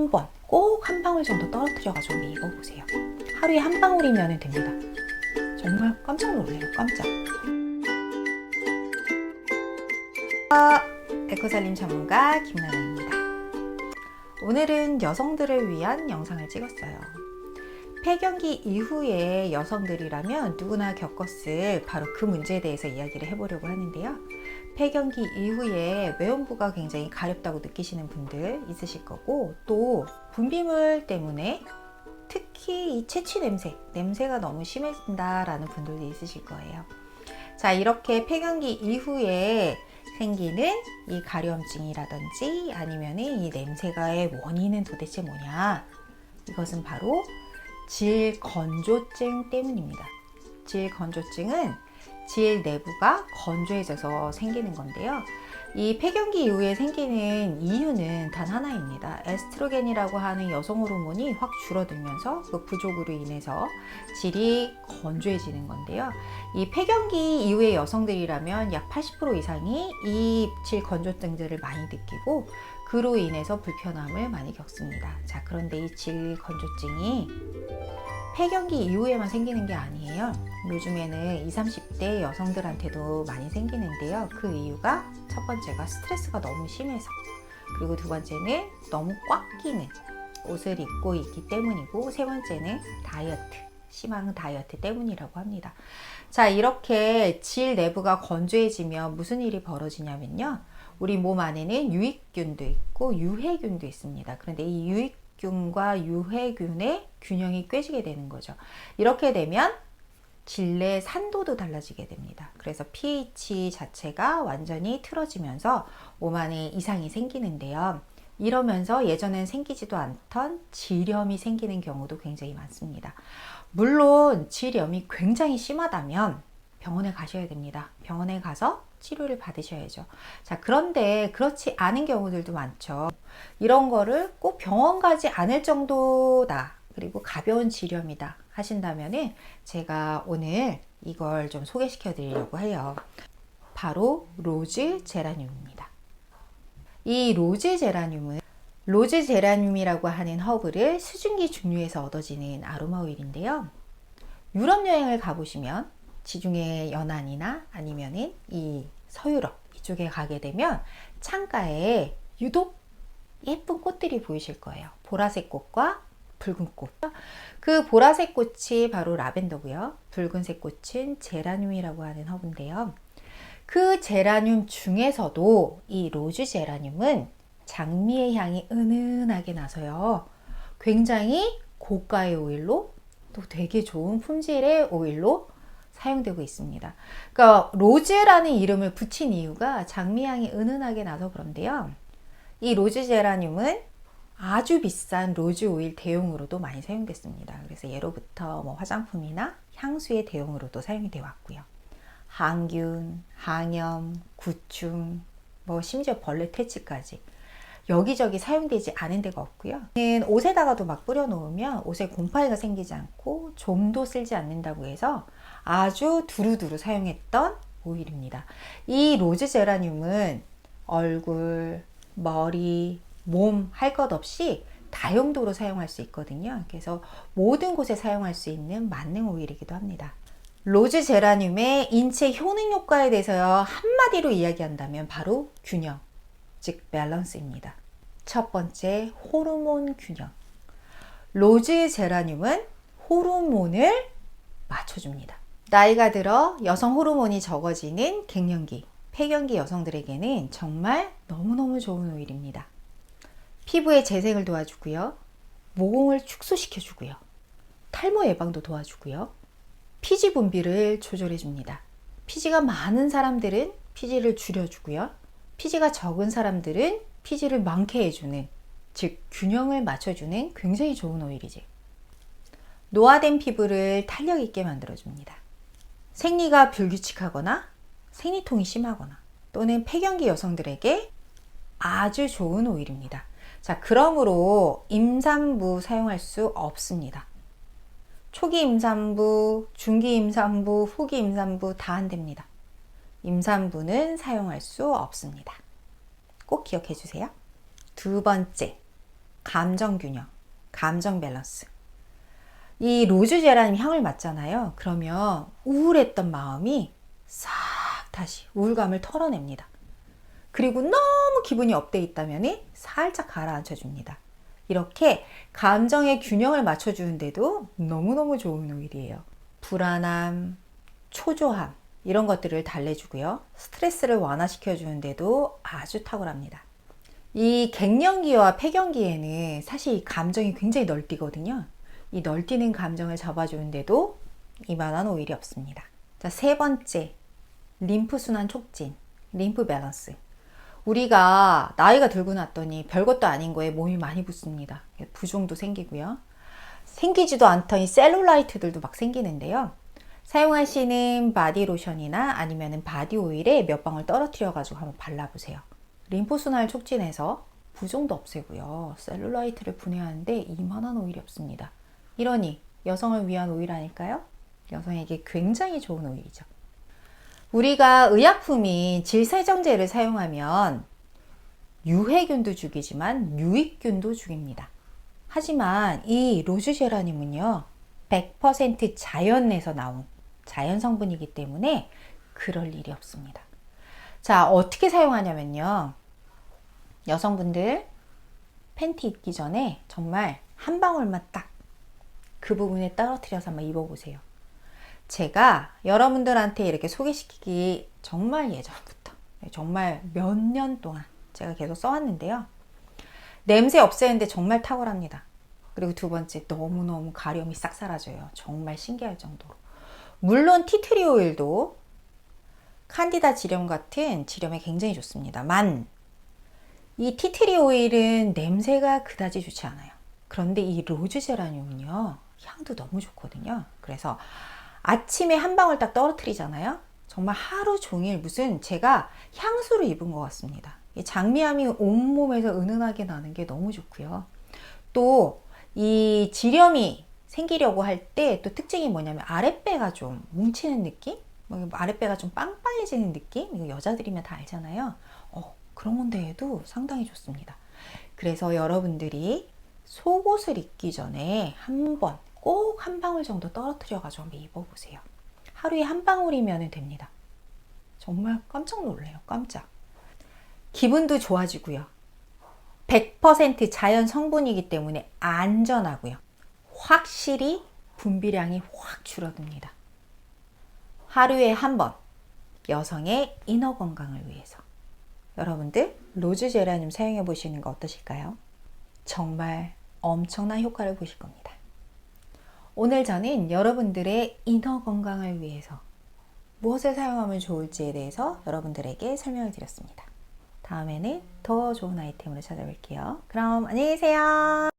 한 번, 꼭 한 방울 정도 떨어뜨려가지고 입어보세요. 하루에 한 방울이면 됩니다. 정말 깜짝 놀래요, 깜짝. 아, 에코살림 전문가 김나나입니다. 오늘은 여성들을 위한 영상을 찍었어요. 폐경기 이후에 여성들이라면 누구나 겪었을 바로 그 문제에 대해서 이야기를 해보려고 하는데요. 폐경기 이후에 외음부가 굉장히 가렵다고 느끼시는 분들 있으실 거고 또 분비물 때문에 특히 이 채취 냄새, 냄새가 너무 심해진다라는 분들도 있으실 거예요. 자, 이렇게 폐경기 이후에 생기는 이 가려움증이라든지 아니면 이 냄새가의 원인은 도대체 뭐냐? 이것은 바로 질건조증 때문입니다. 질건조증은 질 내부가 건조해져서 생기는 건데요. 이 폐경기 이후에 생기는 이유는 단 하나입니다. 에스트로겐이라고 하는 여성 호르몬이 확 줄어들면서 그 부족으로 인해서 질이 건조해지는 건데요. 이 폐경기 이후의 여성들이라면 약 80% 이상이 이 질 건조증들을 많이 느끼고 그로 인해서 불편함을 많이 겪습니다. 자, 그런데 이 질 건조증이 폐경기 이후에만 생기는 게 아니에요. 요즘에는 20, 30대 여성들한테도 많이 생기는데요. 그 이유가 첫 번째가 스트레스가 너무 심해서 그리고 두 번째는 너무 꽉 끼는 옷을 입고 있기 때문이고 세 번째는 다이어트 심한 다이어트 때문이라고 합니다. 자 이렇게 질 내부가 건조해지면 무슨 일이 벌어지냐면요. 우리 몸 안에는 유익균도 있고 유해균도 있습니다. 그런데 이 유익 균과 유해균의 균형이 꿰지게 되는 거죠. 이렇게 되면 질내 산도도 달라지게 됩니다. 그래서 pH 자체가 완전히 틀어지면서 몸 안에 이상이 생기는데요. 이러면서 예전엔 생기지도 않던 질염이 생기는 경우도 굉장히 많습니다. 물론 질염이 굉장히 심하다면 병원에 가셔야 됩니다. 병원에 가서 치료를 받으셔야죠. 자, 그런데 그렇지 않은 경우들도 많죠. 이런 거를 꼭 병원 가지 않을 정도다. 그리고 가벼운 질염이다. 하신다면은 제가 오늘 이걸 좀 소개시켜 드리려고 해요. 바로 로즈 제라늄입니다. 이 로즈 제라늄은 로즈 제라늄이라고 하는 허브를 수증기 중류에서 얻어지는 아로마 오일인데요. 유럽 여행을 가보시면 지중해 연안이나 아니면은 이 서유럽 이쪽에 가게 되면 창가에 유독 예쁜 꽃들이 보이실 거예요. 보라색 꽃과 붉은 꽃. 그 보라색 꽃이 바로 라벤더고요. 붉은색 꽃은 제라늄이라고 하는 허브인데요. 그 제라늄 중에서도 이 로즈 제라늄은 장미의 향이 은은하게 나서요. 굉장히 고가의 오일로 또 되게 좋은 품질의 오일로 사용되고 있습니다. 그러니까 로즈라는 이름을 붙인 이유가 장미향이 은은하게 나서 그런데요. 이 로즈 제라늄은 아주 비싼 로즈 오일 대용으로도 많이 사용됐습니다. 그래서 예로부터 뭐 화장품이나 향수의 대용으로도 사용이 되어 왔고요. 항균, 항염, 구충, 뭐 심지어 벌레 퇴치까지 여기저기 사용되지 않은 데가 없고요. 옷에다가도 막 뿌려 놓으면 옷에 곰팡이가 생기지 않고 좀도 쓸지 않는다고 해서 아주 두루두루 사용했던 오일입니다. 이 로즈 제라늄은 얼굴, 머리, 몸 할 것 없이 다용도로 사용할 수 있거든요. 그래서 모든 곳에 사용할 수 있는 만능 오일이기도 합니다. 로즈 제라늄의 인체 효능 효과에 대해서 한마디로 이야기한다면 바로 균형, 즉 밸런스입니다. 첫 번째 호르몬 균형. 로즈 제라늄은 호르몬을 맞춰줍니다. 나이가 들어 여성 호르몬이 적어지는 갱년기, 폐경기 여성들에게는 정말 너무너무 좋은 오일입니다. 피부의 재생을 도와주고요. 모공을 축소시켜주고요. 탈모 예방도 도와주고요. 피지 분비를 조절해줍니다. 피지가 많은 사람들은 피지를 줄여주고요. 피지가 적은 사람들은 피지를 많게 해주는, 즉, 균형을 맞춰주는 굉장히 좋은 오일이지. 노화된 피부를 탄력 있게 만들어줍니다. 생리가 불규칙하거나 생리통이 심하거나 또는 폐경기 여성들에게 아주 좋은 오일입니다. 자, 그러므로 임산부 사용할 수 없습니다. 초기 임산부, 중기 임산부, 후기 임산부 다 안 됩니다. 임산부는 사용할 수 없습니다. 꼭 기억해 주세요. 두 번째, 감정 균형, 감정 밸런스. 이 로즈 제라늄 향을 맡잖아요. 그러면 우울했던 마음이 싹 다시 우울감을 털어냅니다. 그리고 너무 기분이 업돼 있다면 살짝 가라앉혀 줍니다. 이렇게 감정의 균형을 맞춰주는데도 너무너무 좋은 오일이에요. 불안함, 초조함, 이런 것들을 달래주고요. 스트레스를 완화시켜 주는데도 아주 탁월합니다. 이 갱년기와 폐경기에는 사실 이 감정이 굉장히 널뛰거든요. 이 널뛰는 감정을 잡아주는데도 이만한 오일이 없습니다. 자, 세 번째, 림프순환 촉진, 림프 밸런스. 우리가 나이가 들고 났더니 별것도 아닌 거에 몸이 많이 붓습니다. 부종도 생기고요. 생기지도 않던 이 셀룰라이트들도 막 생기는데요. 사용하시는 바디 로션이나 아니면 바디 오일에 몇 방울 떨어뜨려 가지고 한번 발라보세요. 림프순환을 촉진해서 부종도 없애고요. 셀룰라이트를 분해하는데 이만한 오일이 없습니다. 이러니 여성을 위한 오일 아닐까요? 여성에게 굉장히 좋은 오일이죠. 우리가 의약품인 질세정제를 사용하면 유해균도 죽이지만 유익균도 죽입니다. 하지만 이 로즈제라늄은요, 100% 자연에서 나온 자연 성분이기 때문에 그럴 일이 없습니다. 자, 어떻게 사용하냐면요. 여성분들 팬티 입기 전에 정말 한 방울만 딱 그 부분에 떨어뜨려서 한번 입어보세요. 제가 여러분들한테 이렇게 소개시키기 정말 예전부터, 정말 몇 년 동안 제가 계속 써왔는데요. 냄새 없애는데 정말 탁월합니다. 그리고 두 번째, 너무너무 가려움이 싹 사라져요. 정말 신기할 정도로. 물론 티트리 오일도 칸디다 지렴 같은 지렴에 굉장히 좋습니다만 이 티트리 오일은 냄새가 그다지 좋지 않아요. 그런데 이 로즈 제라늄은요 향도 너무 좋거든요. 그래서 아침에 한 방울 딱 떨어뜨리잖아요. 정말 하루 종일 무슨 제가 향수를 입은 것 같습니다. 이 장미함이 온몸에서 은은하게 나는 게 너무 좋고요. 또 이 지렴이 생기려고 할 때 또 특징이 뭐냐면 아랫배가 좀 뭉치는 느낌? 뭐 아랫배가 좀 빵빵해지는 느낌? 이거 여자들이면 다 알잖아요. 어, 그런 건데에도 상당히 좋습니다. 그래서 여러분들이 속옷을 입기 전에 한번 꼭 한 방울 정도 떨어뜨려 가지고 한번 입어보세요. 하루에 한 방울이면 됩니다. 정말 깜짝 놀래요. 깜짝. 기분도 좋아지고요. 100% 자연 성분이기 때문에 안전하고요. 확실히 분비량이 확 줄어듭니다. 하루에 한 번 여성의 인어 건강을 위해서 여러분들 로즈 제라늄 사용해 보시는 거 어떠실까요? 정말 엄청난 효과를 보실 겁니다. 오늘 저는 여러분들의 인어 건강을 위해서 무엇을 사용하면 좋을지에 대해서 여러분들에게 설명을 드렸습니다. 다음에는 더 좋은 아이템으로 찾아뵐게요. 그럼 안녕히 계세요.